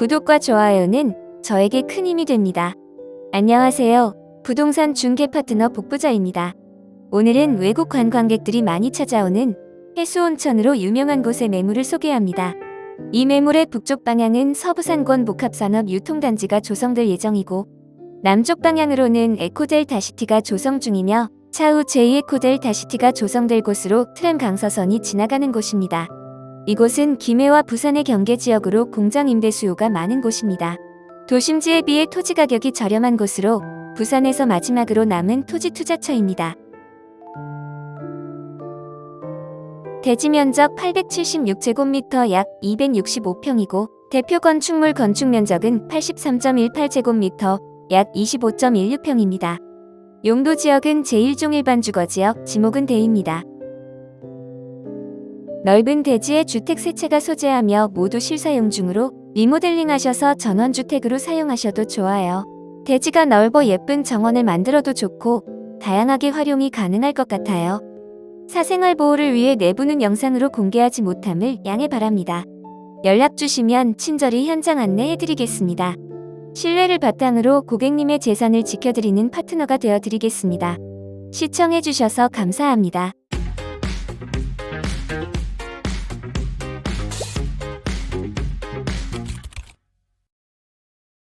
구독과 좋아요는 저에게 큰 힘이 됩니다. 안녕하세요. 부동산 중개 파트너 복부자입니다. 오늘은 외국 관광객들이 많이 찾아오는 해수온천으로 유명한 곳의 매물을 소개합니다. 이 매물의 북쪽 방향은 서부산권 복합산업 유통단지가 조성될 예정이고 남쪽 방향으로는 에코델 다시티가 조성 중이며 차후 제2에코델 다시티가 조성될 곳으로 트램 강서선이 지나가는 곳입니다. 이곳은 김해와 부산의 경계 지역으로 공장 임대 수요가 많은 곳입니다. 도심지에 비해 토지 가격이 저렴한 곳으로 부산에서 마지막으로 남은 토지 투자처입니다. 대지 면적 876제곱미터 약 265평이고 대표 건축물 건축 면적은 83.18제곱미터 약 25.16평입니다. 용도 지역은 제1종 일반 주거 지역 지목은 대입니다. 넓은 대지에 주택 세 채가 소재하며 모두 실사용 중으로 리모델링 하셔서 전원주택으로 사용하셔도 좋아요. 대지가 넓어 예쁜 정원을 만들어도 좋고 다양하게 활용이 가능할 것 같아요. 사생활 보호를 위해 내부는 영상으로 공개하지 못함을 양해 바랍니다. 연락 주시면 친절히 현장 안내해드리겠습니다. 신뢰를 바탕으로 고객님의 재산을 지켜드리는 파트너가 되어드리겠습니다. 시청해주셔서 감사합니다.